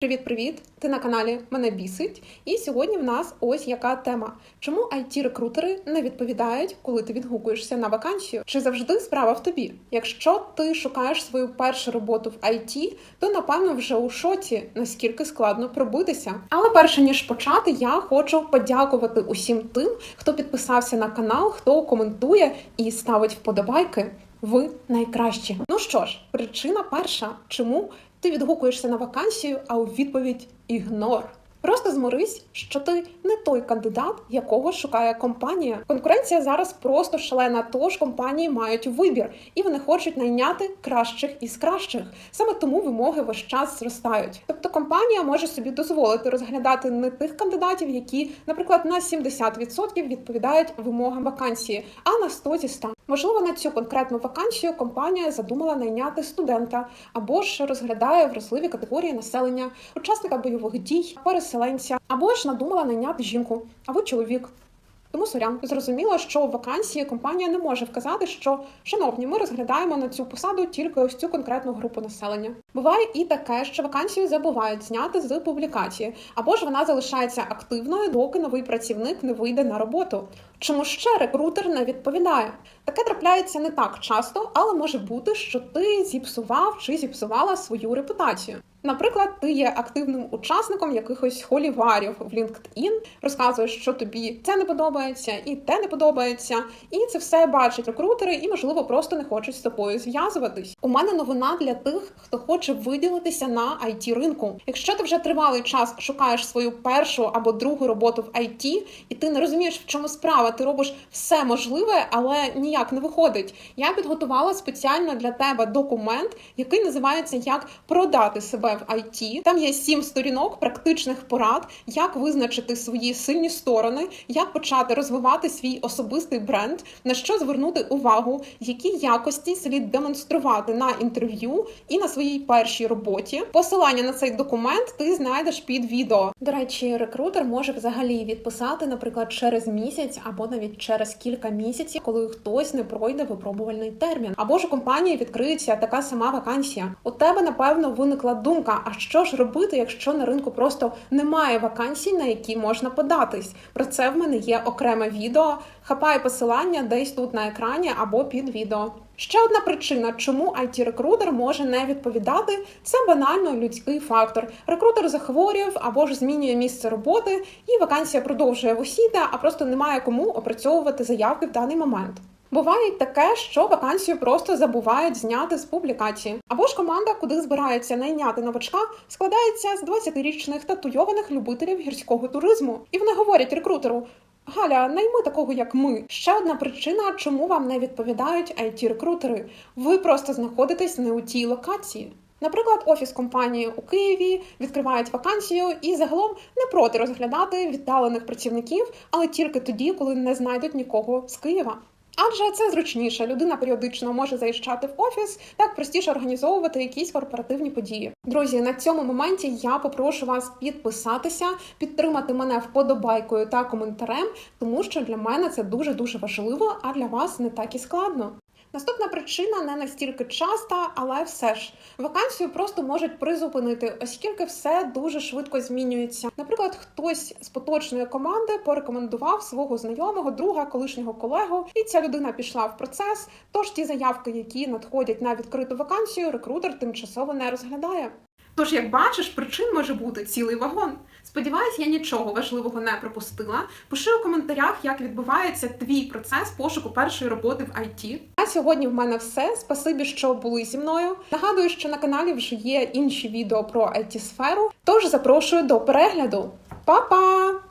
Привіт-привіт! Ти на каналі Мене бісить. І сьогодні в нас ось яка тема: чому it рекрутери не відповідають, коли ти відгукуєшся на вакансію? Чи завжди справа в тобі? Якщо ти шукаєш свою першу роботу в IT, то напевно вже у шоці, наскільки складно пробитися. Але перше ніж почати, я хочу подякувати усім тим, хто підписався на канал, хто коментує і ставить вподобайки. Ви найкращі. Ну що ж, причина перша, чому ти відгукуєшся на вакансію, а у відповідь ігнор. Просто змирись, що ти не той кандидат, якого шукає компанія. Конкуренція зараз просто шалена, тож компанії мають вибір, і вони хочуть найняти кращих із кращих. Саме тому вимоги весь час зростають. Тобто компанія може собі дозволити розглядати не тих кандидатів, які, наприклад, на 70% відповідають вимогам вакансії, а на 100 зі 100. Можливо, на цю конкретну вакансію компанія задумала найняти студента або ж розглядає вразливі категорії населення, учасника бойових дій, переселенця, або ж надумала найняти жінку або чоловік. Тому сорян зрозуміло, що в вакансії компанія не може вказати, що шановні, ми розглядаємо на цю посаду тільки ось цю конкретну групу населення. Буває і таке, що вакансію забувають зняти з публікації, або ж вона залишається активною, доки новий працівник не вийде на роботу. Чому ще рекрутер не відповідає? Таке трапляється не так часто, але може бути, що ти зіпсував чи зіпсувала свою репутацію. Наприклад, ти є активним учасником якихось холіварів в LinkedIn, розказуєш, що тобі це не подобається і те не подобається, і це все бачать рекрутери, і можливо просто не хочуть з тобою зв'язуватись. У мене новина для тих, хто хоче виділитися на it ринку. Якщо ти вже тривалий час шукаєш свою першу або другу роботу в IT, і ти не розумієш, в чому справа, ти робиш все можливе, але ніяк не виходить. Я підготувала спеціально для тебе документ, який називається Як продати себе в IT. Там є сім сторінок практичних порад, як визначити свої сильні сторони, як почати розвивати свій особистий бренд, на що звернути увагу, які якості слід демонструвати на інтерв'ю і на своїй першій роботі. Посилання на цей документ ти знайдеш під відео. До речі, рекрутер може взагалі відписати, наприклад, через місяць або навіть через кілька місяців, коли хтось не пройде випробувальний термін, або ж у компанії відкриється така сама вакансія. У тебе напевно виникла думка: а що ж робити, якщо на ринку просто немає вакансій, на які можна податись? Про це в мене є окреме відео. Хапай посилання десь тут на екрані або під відео. Ще одна причина, чому it рекрутер може не відповідати, це банально людський фактор. Рекрутер захворів або ж змінює місце роботи, і вакансія продовжує висіти, а просто немає кому опрацьовувати заявки в даний момент. Буває таке, що вакансію просто забувають зняти з публікації. Або ж команда, куди збирається найняти новачка, складається з 20-річних татуйованих любителів гірського туризму. І вони говорять рекрутеру: Галя, найми такого, як ми. Ще одна причина, чому вам не відповідають it рекрутери Ви просто знаходитесь не у тій локації. Наприклад, офіс компанії у Києві відкривають вакансію і загалом не проти розглядати віддалених працівників, але тільки тоді, коли не знайдуть нікого з Києва. Адже це зручніше. Людина періодично може заїжджати в офіс, так простіше організовувати якісь корпоративні події. Друзі, на цьому моменті я попрошу вас підписатися, підтримати мене вподобайкою та коментарем, тому що для мене це дуже дуже важливо, а для вас не так і складно. Наступна причина не настільки часта, але все ж вакансію просто можуть призупинити, оскільки все дуже швидко змінюється. Наприклад, хтось з поточної команди порекомендував свого знайомого, друга, колишнього колегу, і ця людина пішла в процес. Тож ті заявки, які надходять на відкриту вакансію, рекрутер тимчасово не розглядає. Тож, як бачиш, причин може бути цілий вагон. Сподіваюсь, я нічого важливого не пропустила. Пиши у коментарях, як відбувається твій процес пошуку першої роботи в IT. А сьогодні в мене все. Спасибі, що були зі мною. Нагадую, що на каналі вже є інші відео про it сферу Тож запрошую до перегляду. Па-па!